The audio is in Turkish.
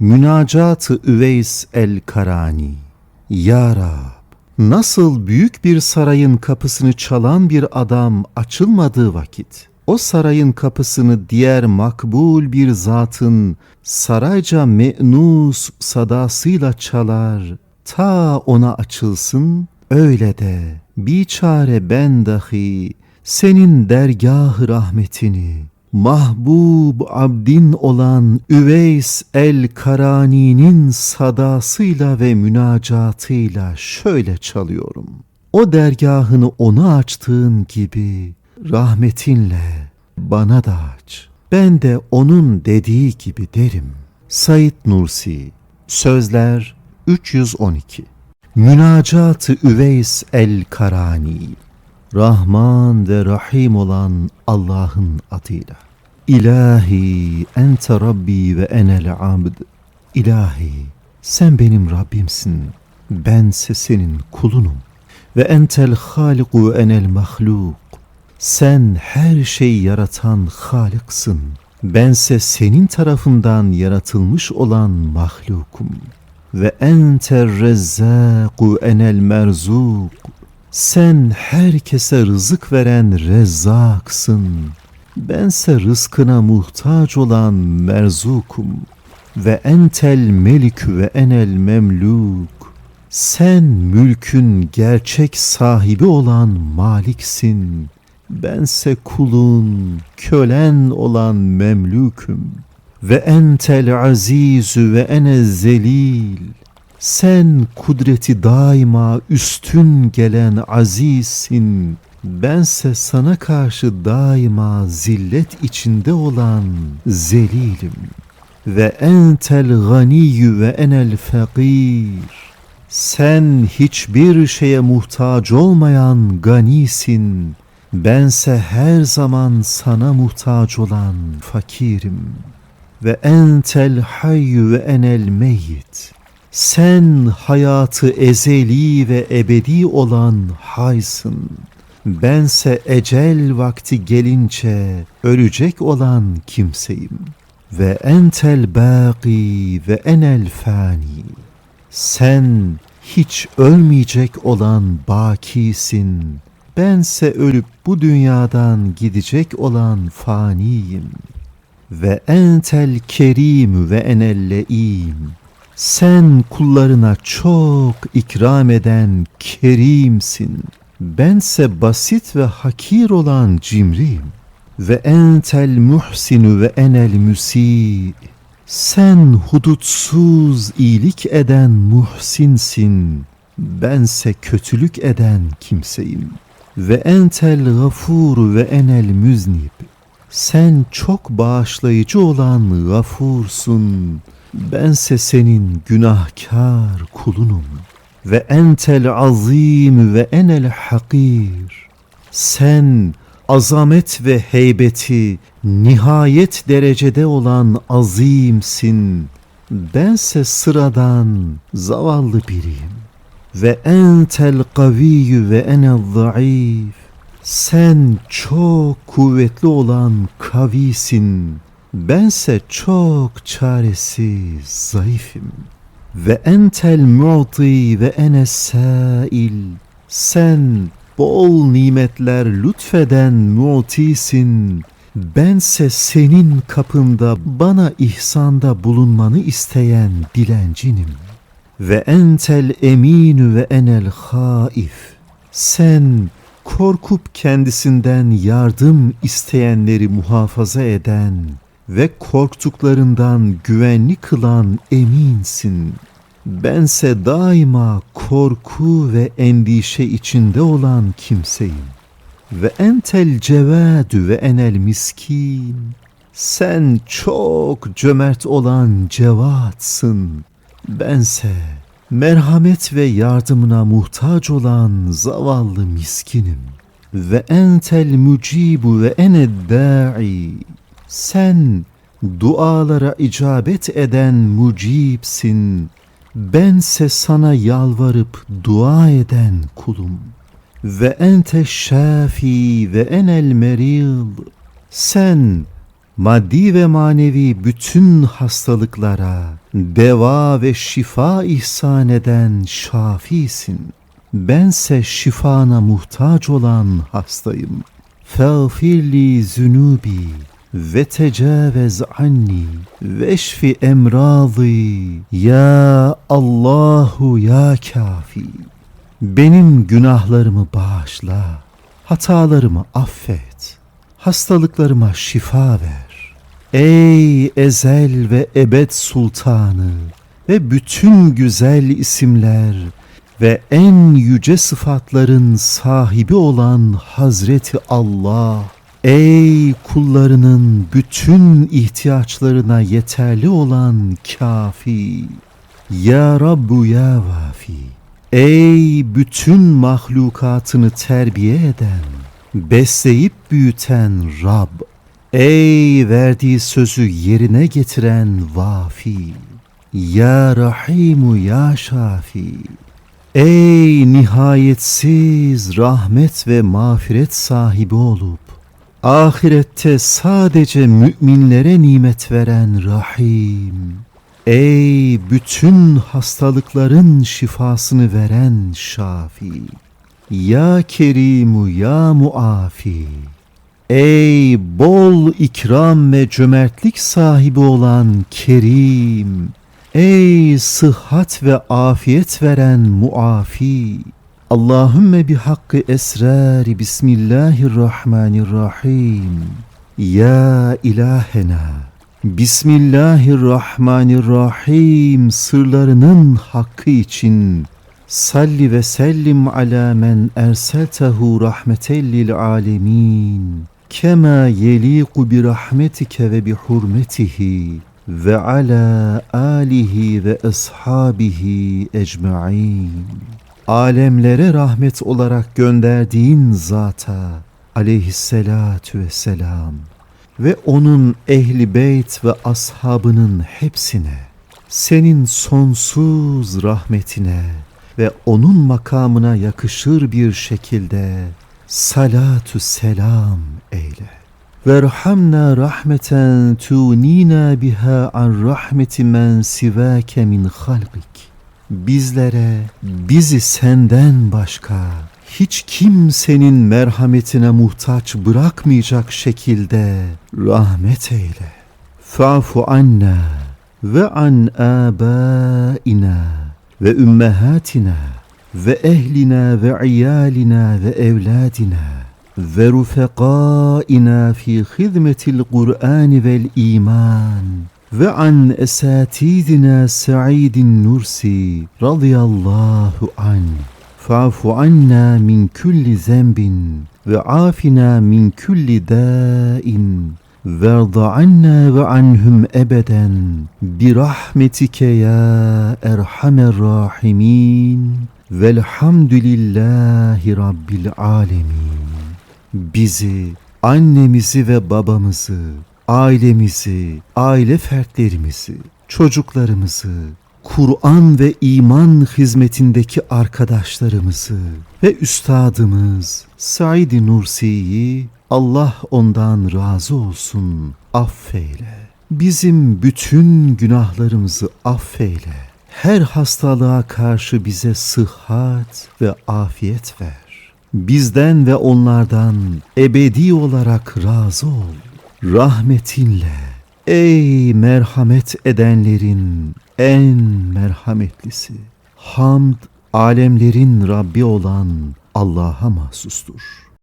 Münacat-ı Üveys el-Karani Ya Rab, nasıl büyük bir sarayın kapısını çalan bir adam açılmadığı vakit, o sarayın kapısını diğer makbul bir zatın sarayca me'nus sadasıyla çalar, ta ona açılsın, öyle de biçare ben dahi senin dergah rahmetini mahbub abdin olan Üveys el-Karani'nin sadasıyla ve münacatıyla şöyle çalıyorum. O dergahını ona açtığın gibi rahmetinle bana da aç. Ben de onun dediği gibi derim. Said Nursi Sözler 312 Münacat-ı Üveys el-Karani Rahman ve Rahim olan Allah'ın adıyla. İlahi ente Rabbi ve enel abd. İlahi sen benim Rabbimsin. Bense senin kulunum. Ve entel haliku enel mahluk. Sen her şeyi yaratan Halıksın. Bense senin tarafından yaratılmış olan mahlukum. Ve enter rezzaku enel merzuk. Sen herkese rızık veren rezzaksın. Bense rızkına muhtaç olan merzukum. Ve entel melikü ve enel memluk. Sen mülkün gerçek sahibi olan maliksin. Bense kulun, kölen olan memlüküm. Ve entel azizü ve ene zelil. Sen kudreti daima üstün gelen azizsin. Bense sana karşı daima zillet içinde olan zelilim. Ve entel ganiyyü ve enel fakir. Sen hiçbir şeye muhtaç olmayan ganisin. Bense her zaman sana muhtaç olan fakirim. Ve entel hayyü ve enel meyyit. Sen hayatı ezeli ve ebedi olan haysın. Bense ecel vakti gelince ölecek olan kimseyim. Ve entel baki ve enel fani. Sen hiç ölmeyecek olan bakisin. Bense ölüp bu dünyadan gidecek olan faniyim. Ve entel kerim ve enel le'im. Sen kullarına çok ikram eden kerimsin. Bense basit ve hakir olan cimriyim. Ve entel muhsinu ve enel müsi. Sen hudutsuz iyilik eden muhsinsin. Bense kötülük eden kimseyim. Ve entel gafur ve enel müznib. Sen çok bağışlayıcı olan gafursun. Bense senin günahkar kulunum. Ve entel azim ve enel hakir. Sen azamet ve heybeti nihayet derecede olan azimsin. Bense sıradan zavallı biriyim. Ve entel kaviyyü ve enel zayıf. Sen çok kuvvetli olan kavisin. Bense çok çaresiz, zayıfım. Ve entel mu'ti ve enes sail. Sen bol nimetler lütfeden mu'tisin. Bense senin kapında bana ihsanda bulunmanı isteyen dilencinim. Ve entel eminü ve enel haif. Sen korkup kendisinden yardım isteyenleri muhafaza eden ve korktuklarından güvenli kılan eminsin. Bense daima korku ve endişe içinde olan kimseyim. Ve entel cevadü ve enel miskin. Sen çok cömert olan cevatsın. Bense merhamet ve yardımına muhtaç olan zavallı miskinim. Ve entel mucibu ve ened da'i. Sen dualara icabet eden mucibsin. Bense sana yalvarıp dua eden kulum. Ve ente şafi ve enel meril. Sen maddi ve manevi bütün hastalıklara deva ve şifa ihsan eden şafisin. Bense şifana muhtaç olan hastayım. Feğfirli zünubi ve tecavüz anni veşfi emradı ya Allahu ya kafi. Benim günahlarımı bağışla, hatalarımı affet, hastalıklarıma şifa ver. Ey ezel ve ebed sultanı ve bütün güzel isimler ve en yüce sıfatların sahibi olan Hazreti Allah, ey kullarının bütün ihtiyaçlarına yeterli olan kafi, ya Rabbu ya Vafi, ey bütün mahlukatını terbiye eden, besleyip büyüten Rab, ey verdiği sözü yerine getiren Vafi, ya Rahimu ya Şafi, Ey nihayetsiz rahmet ve mağfiret sahibi olup ahirette sadece müminlere nimet veren Rahim. Ey bütün hastalıkların şifasını veren Şafi. Ya Kerimu ya Muafi. Ey bol ikram ve cömertlik sahibi olan Kerim. Ey sıhhat ve afiyet veren muafi. Allahümme bi hakkı esrari bismillahirrahmanirrahim. Ya ilahena. Bismillahirrahmanirrahim sırlarının hakkı için salli ve sellim ala men erseltehu rahmetellil alemin kema yeliku bi rahmetike ve bi hurmetihi ve ala alihi ve ashabihi ecmaîn. Alemlere rahmet olarak gönderdiğin zata aleyhisselatu vesselam ve onun ehli beyt ve ashabının hepsine senin sonsuz rahmetine ve onun makamına yakışır bir şekilde salatu selam eyle. Verhamna rahmeten tunina biha an rahmeti men sivake min halqik. Bizlere bizi senden başka hiç kimsenin merhametine muhtaç bırakmayacak şekilde rahmet eyle. Fa'fu anna ve an abaina ve ümmehatina ve ehlina ve iyalina ve evladina ve rufeqaina fi hizmetil Kur'an vel iman ve an esatidina Sa'idin Nursi radıyallahu an. Fa'fu anna min kulli zembin ve afina min kulli verda anna ve anhum ebeden bi rahmetike ya erhamer rahimin. Velhamdülillahi rabbil alemin. Bizi, annemizi ve babamızı, ailemizi, aile fertlerimizi, çocuklarımızı, Kur'an ve iman hizmetindeki arkadaşlarımızı ve üstadımız Said Nursi'yi Allah ondan razı olsun affeyle. Bizim bütün günahlarımızı affeyle. Her hastalığa karşı bize sıhhat ve afiyet ver bizden ve onlardan ebedi olarak razı ol. Rahmetinle ey merhamet edenlerin en merhametlisi. Hamd alemlerin Rabbi olan Allah'a mahsustur.